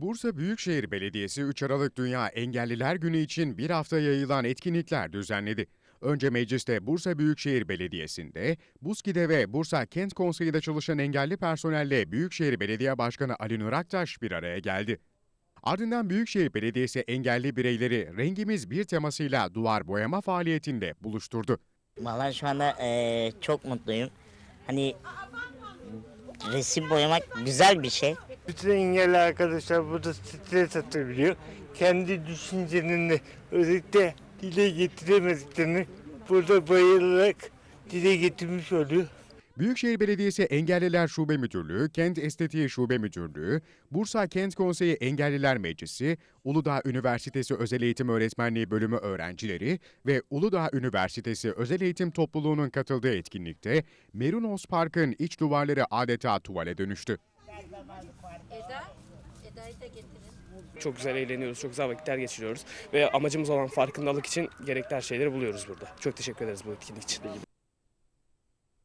Bursa Büyükşehir Belediyesi 3 Aralık Dünya Engelliler Günü için bir hafta yayılan etkinlikler düzenledi. Önce mecliste Bursa Büyükşehir Belediyesi'nde, Buski'de ve Bursa Kent Konseyi'de çalışan engelli personelle Büyükşehir Belediye Başkanı Ali Nur Aktaş bir araya geldi. Ardından Büyükşehir Belediyesi engelli bireyleri Rengimiz Bir temasıyla duvar boyama faaliyetinde buluşturdu. Vallahi şu anda eee, çok mutluyum. Hani resim boyamak güzel bir şey. Bütün engelli arkadaşlar burada stres atabiliyor. Kendi düşüncelerini özellikle dile getiremediklerini burada bayılarak dile getirmiş oluyor. Büyükşehir Belediyesi Engelliler Şube Müdürlüğü, Kent Estetiği Şube Müdürlüğü, Bursa Kent Konseyi Engelliler Meclisi, Uludağ Üniversitesi Özel Eğitim Öğretmenliği Bölümü öğrencileri ve Uludağ Üniversitesi Özel Eğitim Topluluğu'nun katıldığı etkinlikte Merinos Park'ın iç duvarları adeta tuvale dönüştü. Eda, Eda'yı da getirin. Çok güzel eğleniyoruz, çok güzel vakitler geçiriyoruz ve amacımız olan farkındalık için gerekli her şeyleri buluyoruz burada. Çok teşekkür ederiz bu etkinlik için.